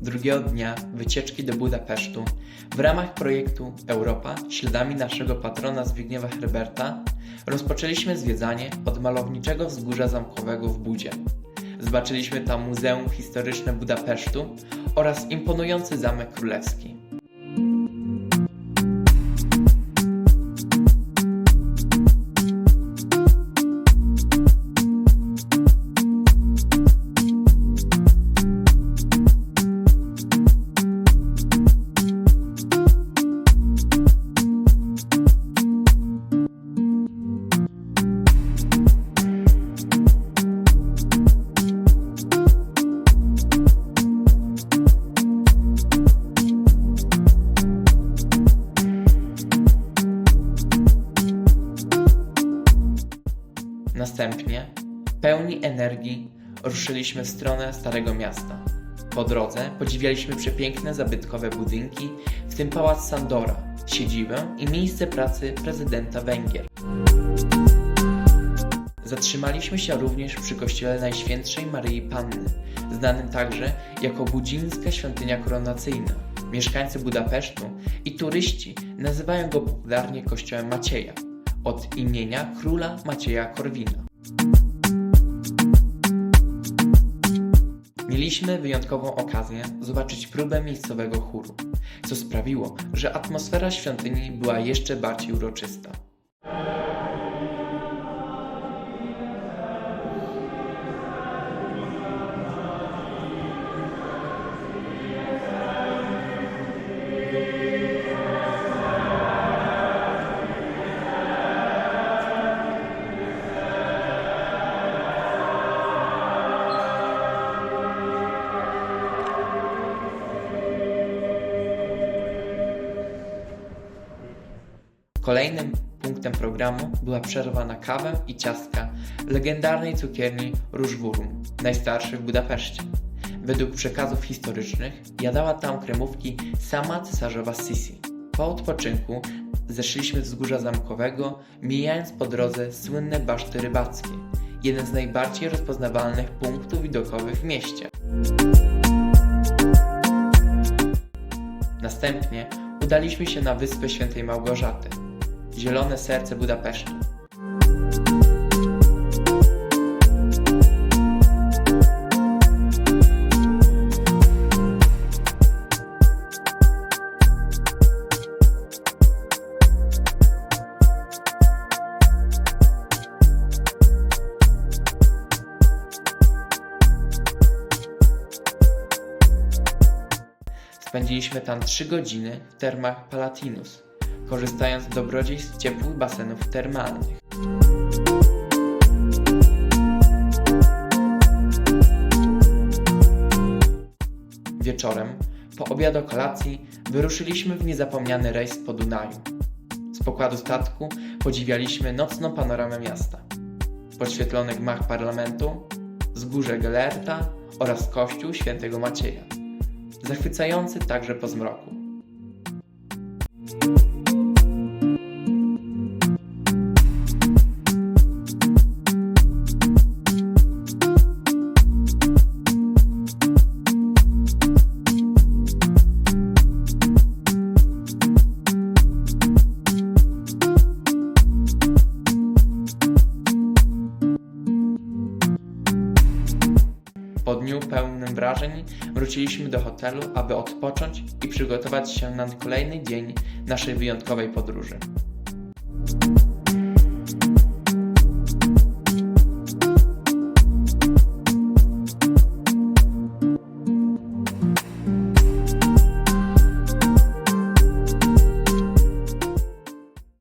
drugiego dnia wycieczki do Budapesztu w ramach projektu Europa śladami naszego patrona Zbigniewa Herberta rozpoczęliśmy zwiedzanie od malowniczego wzgórza zamkowego w Budzie. Zobaczyliśmy tam Muzeum Historyczne Budapesztu oraz imponujący Zamek Królewski. Następnie, pełni energii, ruszyliśmy w stronę Starego Miasta. Po drodze podziwialiśmy przepiękne zabytkowe budynki, w tym pałac Sandora, siedzibę i miejsce pracy prezydenta Węgier. Zatrzymaliśmy się również przy kościele Najświętszej Maryi Panny, znanym także jako Budzińska Świątynia Koronacyjna. Mieszkańcy Budapesztu i turyści nazywają go popularnie kościołem Macieja, od imienia króla Macieja Korwina. Mieliśmy wyjątkową okazję zobaczyć próbę miejscowego chóru, co sprawiło, że atmosfera świątyni była jeszcze bardziej uroczysta. Kolejnym punktem programu była przerwa na kawę i ciastka legendarnej cukierni Różwurum, najstarszej w Budapeszcie. Według przekazów historycznych jadała tam kremówki sama cesarzowa Sisi. Po odpoczynku zeszliśmy z wzgórza zamkowego, mijając po drodze słynne baszty rybackie, jeden z najbardziej rozpoznawalnych punktów widokowych w mieście. Następnie udaliśmy się na wyspę Świętej Małgorzaty, zielone serce Budapesztu. Spędziliśmy tam 3 godziny w termach Palatinus, korzystając z dobrodziejstw ciepłych basenów termalnych. Wieczorem, po obiadu kolacji, wyruszyliśmy w niezapomniany rejs po Dunaju. Z pokładu statku podziwialiśmy nocną panoramę miasta, podświetlony gmach parlamentu, wzgórze Gelerta oraz kościół świętego Macieja, zachwycający także po zmroku. Po dniu pełnym wrażeń wróciliśmy do hotelu, aby odpocząć i przygotować się na kolejny dzień naszej wyjątkowej podróży.